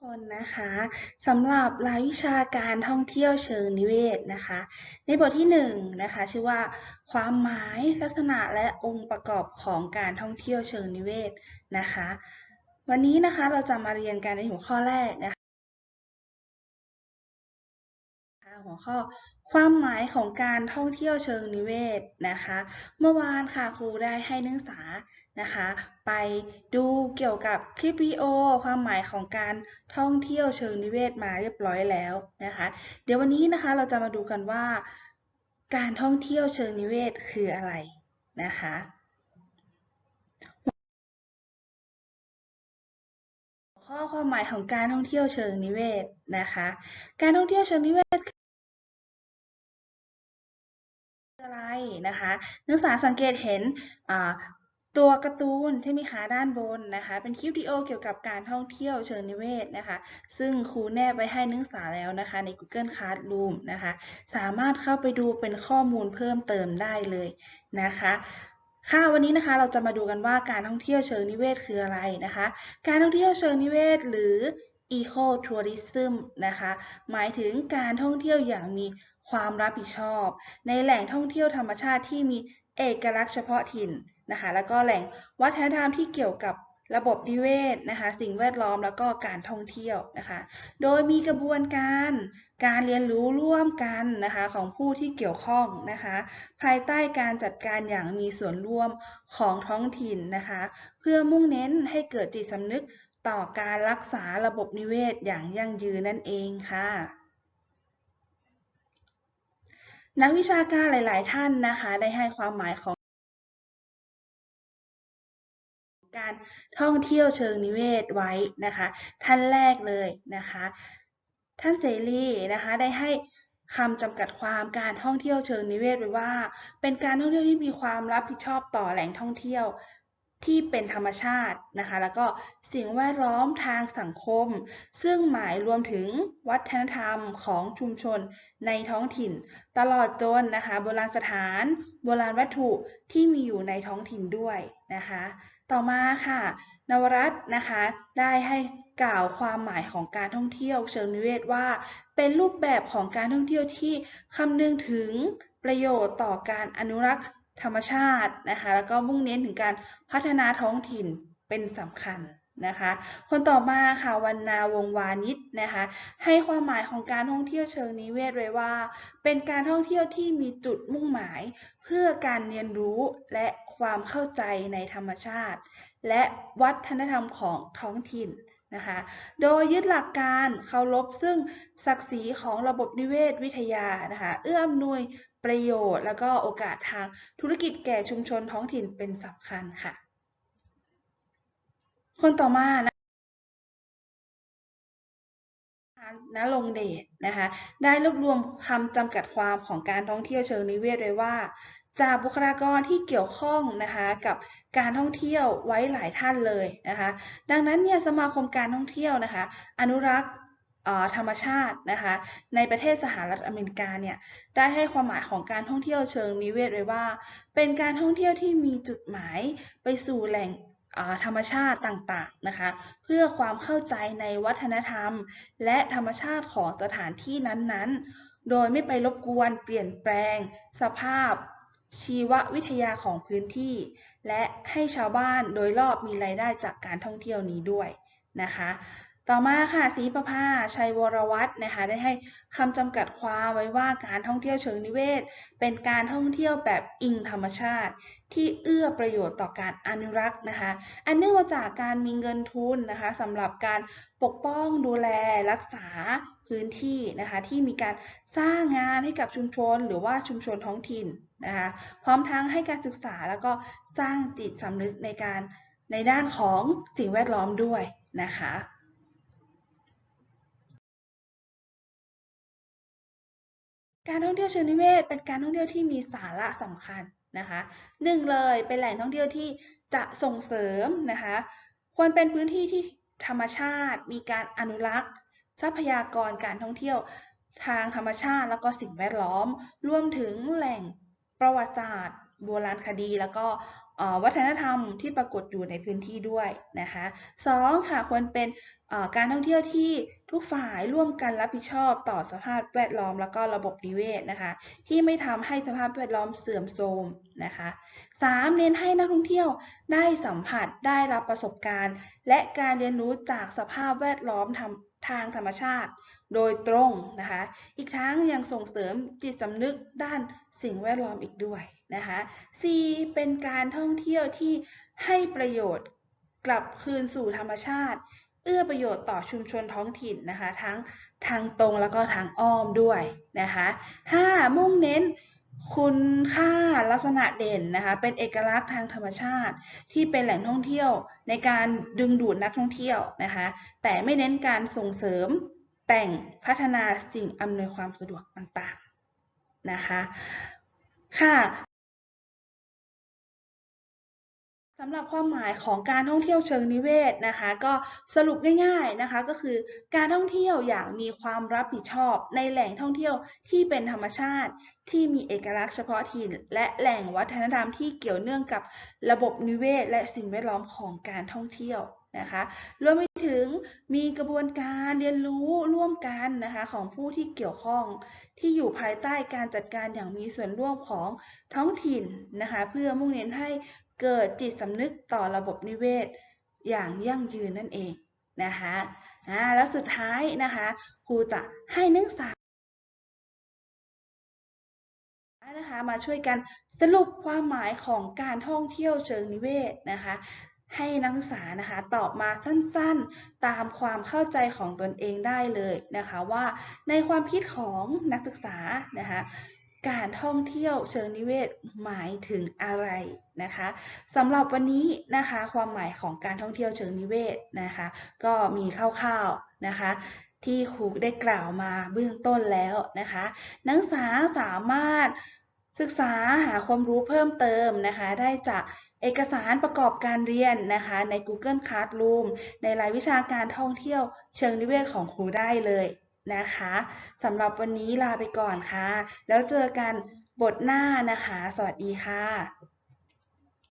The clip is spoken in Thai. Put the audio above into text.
คนนะคะสำหรับรายวิชาการท่องเที่ยวเชิงนิเวศนะคะ ในบทที่1นะคะ ชื่อว่าความหมายลักษณะและองค์ประกอบของการท่องเที่ยวเชิงนิเวศนะคะ วันนี้นะคะเราจะมาเรียนกันในหัวข้อแรกนะคะ หัวข้อ ความหมายของการท่องเที่ยวเชิงนิเวศนะคะ เมื่อวานค่ะครูได้ให้นักศึกษานะคะ ไปดูเกี่ยวกับคลิปวิดีโอ ความหมายของการท่องเที่ยวเชิงนิเวศมาเรียบร้อยแล้วนะคะ เดี๋ยววันนี้นะคะเราจะมาดูกันว่า การท่องเที่ยวเชิงนิเวศคืออะไรนะคะข้อความหมายของการท่องเที่ยวเชิงนิเวศนะคะ การท่องเที่ยวเชิงนิเวศ อะไรนะคะนักศึกษาสังเกตเห็นตัวการ์ตูนใช่ไหมคะด้านบนนะคะ เป็นคลิปวิดีโอเกี่ยวกับการท่องเที่ยวเชิงนิเวศนะคะ ซึ่งครูแนบไว้ให้นักศึกษาแล้วนะคะ ใน Google Classroom นะคะ สามารถเข้าไปดูเป็นข้อมูลเพิ่มเติมได้เลยนะคะค่ะวันนี้นะคะเราจะมาดูกันว่าการท่องเที่ยวเชิงนิเวศคืออะไรนะคะ การท่องเที่ยวเชิงนิเวศหรือ eco tourism นะคะ หมายถึงการท่องเที่ยวอย่างมี ความรับผิดชอบ ในแหล่งท่องเที่ยวธรรมชาติที่มีเอกลักษณ์เฉพาะถิ่นนะคะ แล้วก็แหล่งวัฒนธรรมที่เกี่ยวกับระบบนิเวศนะคะ สิ่งแวดล้อมแล้วก็การท่องเที่ยวนะคะ โดยมีกระบวนการการเรียนรู้ร่วมกันนะคะของผู้ที่เกี่ยวข้องนะคะ ภายใต้การจัดการอย่างมีส่วนร่วมของท้องถิ่นนะคะ เพื่อมุ่งเน้นให้เกิดจิตสำนึกต่อการรักษาระบบนิเวศอย่างยั่งยืนนั่นเองค่ะ นักวิชาการหลาย ๆ ท่านนะคะ ได้ให้ความหมายของการท่องเที่ยวเชิงนิเวศไว้นะคะ ท่านแรกเลยนะคะ ท่านเสรีนะคะได้ให้คำจำกัดความการท่องเที่ยวเชิงนิเวศไว้ว่า เป็นการท่องเที่ยวที่มีความรับผิดชอบต่อแหล่งท่องเที่ยว ที่เป็นธรรมชาตินะคะ แล้วก็สิ่งแวดล้อมทางสังคม ซึ่งหมายรวมถึงวัฒนธรรมของชุมชนในท้องถิ่น ตลอดจนนะคะ โบราณสถาน โบราณวัตถุที่มีอยู่ในท้องถิ่นด้วยนะคะ ต่อมาค่ะ นวรัตน์นะคะ ได้ให้กล่าวความหมายของการท่องเที่ยวเชิงนิเวศว่า เป็นรูปแบบของการท่องเที่ยวที่คำนึงถึงประโยชน์ต่อการอนุรักษ์ ธรรมชาตินะคะแล้วก็มุ่งเน้นถึงการพัฒนาท้องถิ่นเป็นสำคัญนะคะ คนต่อมาค่ะวรรณาวงวานิชนะคะ ให้ความหมายของการท่องเที่ยวเชิงนิเวศไว้ว่า เป็นการท่องเที่ยวที่มีจุดมุ่งหมาย เพื่อการเรียนรู้และความเข้าใจในธรรมชาติ และวัฒนธรรมของท้องถิ่นนะคะ โดยยึดหลักการเคารพซึ่งศักดิ์ศรีของระบบนิเวศวิทยานะคะ เอื้ออำนวย ประโยชน์ แล้วก็โอกาสทางธุรกิจแก่ชุมชนท้องถิ่นเป็นสำคัญค่ะ คนต่อมานะณรงเดชนะคะ ได้รวบรวมคำจำกัดความของการท่องเที่ยวเชิงนิเวศไว้ว่า จากบุคลากรที่เกี่ยวข้องนะคะกับการท่องเที่ยวไว้หลายท่านเลยนะคะ ดังนั้นเนี่ยสมาคมการท่องเที่ยวนะคะ อนุรักษ์ ธรรมชาตินะคะในประเทศสหรัฐอเมริกาเนี่ยได้ให้ความหมายของการท่องเที่ยวเชิงนิเวศไว้ว่า เป็นการท่องเที่ยวที่มีจุดหมายไปสู่แหล่งธรรมชาติต่างๆนะคะเพื่อความเข้าใจในวัฒนธรรม และธรรมชาติของสถานที่นั้นๆ โดยไม่ไปรบกวนเปลี่ยนแปลง สภาพ ชีววิทยาของพื้นที่ และให้ชาวบ้านโดยรอบมีรายได้จากการท่องเที่ยวนี้ด้วยนะคะ ต่อมาค่ะศรีประภาชัยวรวัฒน์นะคะได้ให้คำจำกัดความไว้ว่าการท่องเที่ยวเชิงนิเวศ เป็นการท่องเที่ยวแบบอิงธรรมชาติ ที่เอื้อประโยชน์ต่อการอนุรักษ์นะคะ อันเนื่องมาจากการมีเงินทุนนะคะสำหรับการปกป้องดูแลรักษาพื้นที่นะคะที่มีการสร้างงานให้กับชุมชนหรือว่าชุมชนท้องถิ่นนะคะพร้อมทั้งให้การศึกษาแล้วก็สร้างจิตสำนึกในการในด้านของสิ่งแวดล้อมด้วยนะคะ การท่องเที่ยวเชิงนิเวศ เป็นการท่องเที่ยวที่มีสาระสำคัญนะคะหนึ่งเลยเป็นแหล่งท่องเที่ยวที่จะส่งเสริมนะคะควรเป็นพื้นที่ที่ธรรมชาติ มีการอนุรักษ์ ทรัพยากรการท่องเที่ยวทางธรรมชาติ แล้วก็สิ่งแวดล้อม รวมถึงแหล่งประวัติศาสตร์ โบราณคดี แล้วก็วัฒนธรรมที่ปรากฏอยู่ในพื้นที่ด้วยนะคะสองค่ะควรเป็นการท่องเที่ยวที่ ทุกฝ่ายร่วมกันรับผิดชอบต่อสภาพแวดล้อมแล้วก็ระบบนิเวศนะคะ ที่ไม่ทำให้สภาพแวดล้อมเสื่อมโทรมนะคะสามเน้นให้นักท่องเที่ยวได้สัมผัสได้รับประสบการณ์ และการเรียนรู้จากสภาพแวดล้อมทางทางธรรมชาติ โดยตรงนะคะ อีกทั้งยังส่งเสริมจิตสำนึกด้านสิ่งแวดล้อมอีกด้วยนะคะ C เป็นการท่องเที่ยวที่ให้ประโยชน์กลับคืนสู่ธรรมชาติ เอื้อประโยชน์ต่อชุมชนท้องถิ่นนะคะทั้งทางตรงแล้วก็ทางอ้อมด้วยนะคะ 5. มุ่งเน้นคุณค่าลักษณะเด่นนะคะเป็นเอกลักษณ์ทางธรรมชาติ ที่เป็นแหล่งท่องเที่ยวในการดึงดูดนักท่องเที่ยวนะคะแต่ไม่เน้นการส่งเสริมแต่งพัฒนาสิ่งอำนวยความสะดวกต่างๆนะคะค่ะ สำหรับความหมายของการท่องเที่ยวเชิงนิเวศนะคะ ก็สรุปง่ายๆนะคะก็คือการท่องเที่ยวอย่างมีความรับผิดชอบในแหล่งท่องเที่ยวที่เป็นธรรมชาติ ที่มีเอกลักษณ์เฉพาะถิ่นและแหล่งวัฒนธรรมที่เกี่ยวเนื่องกับระบบนิเวศ และสิ่งแวดล้อมของการท่องเที่ยวนะคะรวมไปถึงมีกระบวนการเรียนรู้ร่วมกันนะคะของผู้ที่เกี่ยวข้องที่อยู่ภายใต้การจัดการอย่างมีส่วนร่วมของท้องถิ่นนะคะเพื่อมุ่งเน้นให้ เกิดจิตสำนึกต่อระบบนิเวศ อย่างยั่งยืนนั่นเองนะคะแล้วสุดท้ายนะคะครูจะให้นักศึกษานะคะมาช่วยกันสรุปความหมายของการท่องเที่ยวเชิงนิเวศนะคะให้นักศึกษานะคะตอบมาสั้นๆ ตามความเข้าใจของตนเองได้เลยนะคะว่าในความคิดของนักศึกษานะคะ การท่องเที่ยวเชิงนิเวศหมายถึงอะไรนะคะสำหรับวันนี้นะคะความหมายของการท่องเที่ยวเชิงนิเวศนะคะ ก็มีคร่าวๆนะคะที่ครูได้กล่าวมาเบื้องต้นแล้วนะคะ นักศึกษาสามารถศึกษาหาความรู้เพิ่มเติมนะคะ ได้จากเอกสารประกอบการเรียนนะคะ ใน Google Classroom ในรายวิชาการท่องเที่ยวเชิงนิเวศของครูได้เลย นะคะสำหรับวันนี้ลาไปก่อนค่ะ แล้วเจอกันบทหน้านะคะ สวัสดีค่ะ